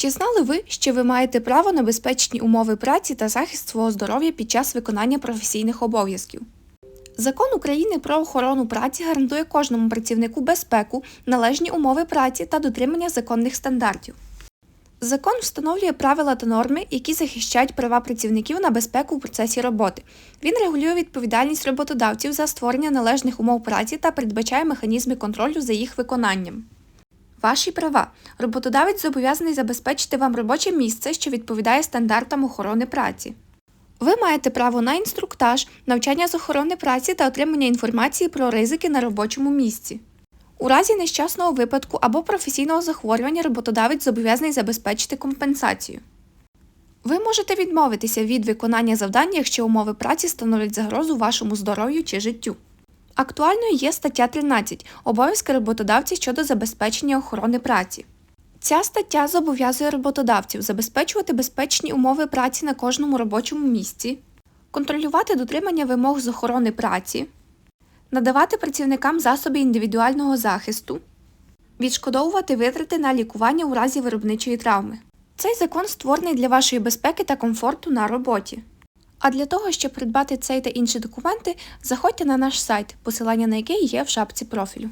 Чи знали ви, що ви маєте право на безпечні умови праці та захист свого здоров'я під час виконання професійних обов'язків? Закон України про охорону праці гарантує кожному працівнику безпеку, належні умови праці та дотримання законних стандартів. Закон встановлює правила та норми, які захищають права працівників на безпеку у процесі роботи. Він регулює відповідальність роботодавців за створення належних умов праці та передбачає механізми контролю за їх виконанням. Ваші права. Роботодавець зобов'язаний забезпечити вам робоче місце, що відповідає стандартам охорони праці. Ви маєте право на інструктаж, навчання з охорони праці та отримання інформації про ризики на робочому місці. У разі нещасного випадку або професійного захворювання роботодавець зобов'язаний забезпечити компенсацію. Ви можете відмовитися від виконання завдань, якщо умови праці становлять загрозу вашому здоров'ю чи життю. Актуальною є стаття 13 обов'язки роботодавців щодо забезпечення охорони праці. Ця стаття зобов'язує роботодавців забезпечувати безпечні умови праці на кожному робочому місці, контролювати дотримання вимог з охорони праці, надавати працівникам засоби індивідуального захисту, відшкодовувати витрати на лікування у разі виробничої травми. Цей закон створений для вашої безпеки та комфорту на роботі. А для того, щоб придбати цей та інші документи, заходьте на наш сайт, посилання на який є в шапці профілю.